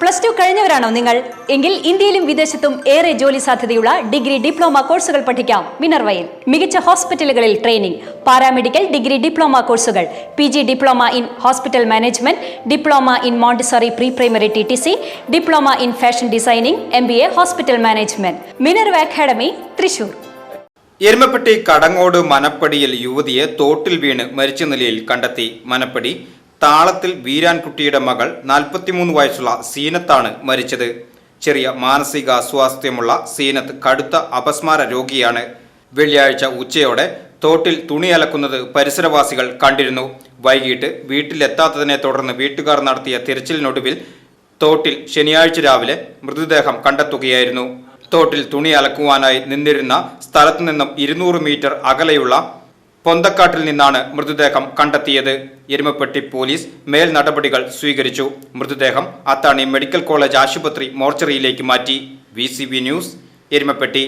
Plus two കഴിഞ്ഞവരാണോ നിങ്ങൾ? എങ്കിൽ ഇന്ത്യയിലും വിദേശത്തും ഏറെ ജോലി സാധ്യതയുള്ള ഡിഗ്രി ഡിപ്ലോമ കോഴ്സുകൾ പഠിക്കാം. മിനർവയിൽ മികച്ച ഹോസ്പിറ്റലുകളിൽ ട്രെയിനിംഗ് പാരാമെഡിക്കൽ ഡിഗ്രി ഡിപ്ലോമ കോഴ്സുകൾ P G diploma in hospital management diploma in Montessori pre primary T T C diploma in fashion designing M B A hospital management. Minerva academy Thrissur. Erumapetty Kadangode മനപ്പടിയിൽ യുവതിയെ തോട്ടിൽ വീണ് മരിച്ച നിലയിൽ കണ്ടെത്തി മനപ്പടി. താളത്തിൽ വീരാൻകുട്ടിയുടെ മകൾ നാൽപ്പത്തിമൂന്ന് വയസ്സുള്ള സീനത്താണ് മരിച്ചത്. ചെറിയ മാനസിക അസ്വാസ്ഥ്യമുള്ള സീനത്ത് കടുത്ത അപസ്മാര രോഗിയാണ്. വെള്ളിയാഴ്ച ഉച്ചയോടെ തോട്ടിൽ തുണി അലക്കുന്നത് പരിസരവാസികൾ കണ്ടിരുന്നു. വൈകിട്ട് വീട്ടിലെത്താത്തതിനെ തുടർന്ന് വീട്ടുകാർ നടത്തിയ തിരച്ചിലിനൊടുവിൽ തോട്ടിൽ ശനിയാഴ്ച രാവിലെ മൃതദേഹം കണ്ടെത്തുകയായിരുന്നു. തോട്ടിൽ തുണി അലക്കുവാനായി നിന്നിരുന്ന സ്ഥലത്തു നിന്നും ഇരുന്നൂറ് മീറ്റർ അകലെയുള്ള പൊന്തക്കാട്ടിൽ നിന്നാണ് മൃതദേഹം കണ്ടെത്തിയത്. എരുമപ്പെട്ടി പോലീസ് മേൽ നടപടികൾ സ്വീകരിച്ചു. മൃതദേഹം അത്താണി മെഡിക്കൽ കോളേജ് ആശുപത്രി മോർച്ചറിയിലേക്ക് മാറ്റി. V news Erumapetty.